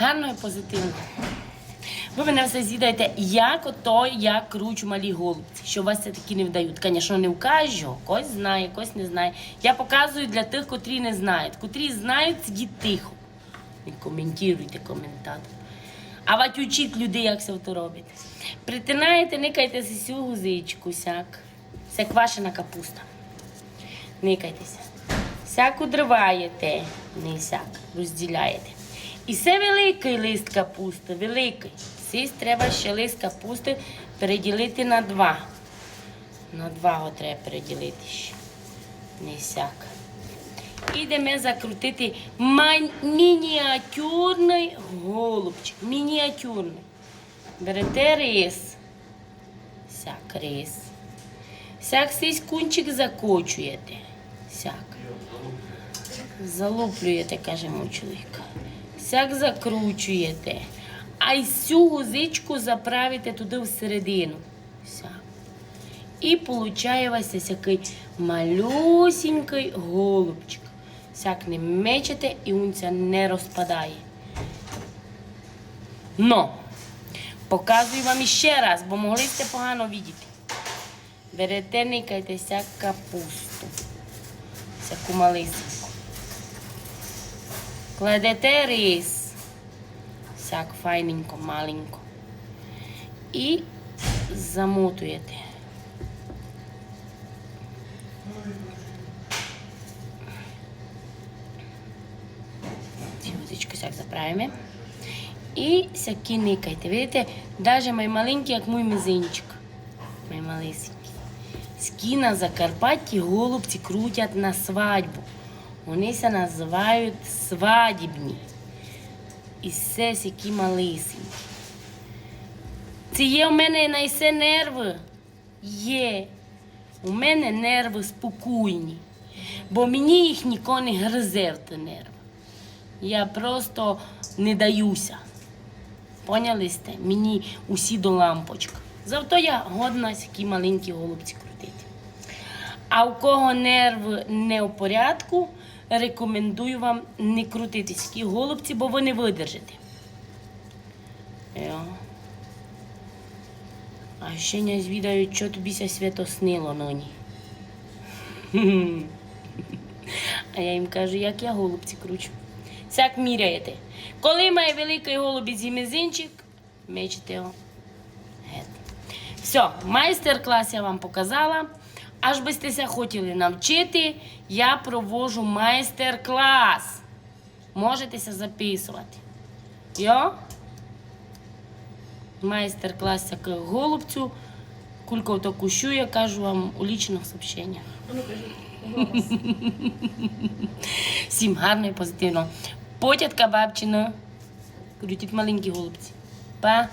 гарно і позитивно. Ви мене все з'їдаєте, як ото я кручу малі голубці, що вас це такі не вдають. Звісно, не в кожного, когось знає, когось не знає. Я показую для тих, котрі не знають. Котрі знають, сидіть тихо. Не коментуйте коментатор. А вать учіть людей, як це то робити. Притинаєте, никайте сю гузичку, сяк. Це квашена капуста. Никайтеся. Сяк удриваєте, не сяк, розділяєте. І це великий лист капусти, великий. Сість треба ще лист капусти переділити на два. На два його треба переділити ще. Не сяк. Ідемо закрутити мініатюрний голубчик. Мініатюрний. Берете рис. Сяк рис. Сяк сись кунчик закочуєте. Сяк. Залуплюєте, каже мій чоловік. Сяк закручуєте. А й цю гузичку заправите туди всередину. І получає у вас такий малюсінький голубчик. Сяк не мечете і унця не розпадає. Но, показую вам іще раз, бо могли сте погано видіти. Берете, никайте сяк капусту. Всяку малисеньку. Кладете рис. Сяк файненько, маленько. І замотуєте. Водичку сяк заправимо. І сякі никайте. Видите, навіть май маленький, як мій мизинчик. Май малесенький. Ски на Закарпатті голубці крутять на свадьбу. Вони називають свадібні. І все сякі малесенькі. Це є у мене на все нерви? Є. У мене нерви спокійні. Бо мені їх ніхто не гризе в ті нерви. Я просто не даюся. Поняли сте? Мені усі до лампочка. Завто я годна такі маленькі голубці крутити. А у кого нерв не у порядку, рекомендую вам не крутити такі голубці, бо ви не видержите. Йо. А ще не звідають, що тобі ся свято снило ноні. А я їм кажу, як я голубці кручу. Сяк міряєте. Коли має великий голубець і мизинчик, мечете його. Гет. Все, майстер-клас я вам показала. Аж би стеся хотіли навчити, я провожу майстер-клас. Можетеся записувати. Йо? Майстер-клас як голубцю. Кулько то кущу, я кажу вам у лічних сообщеннях. Ну. Всім гарно і позитивно. Потятка бабчина. Крутіть маленькі голубці. Па.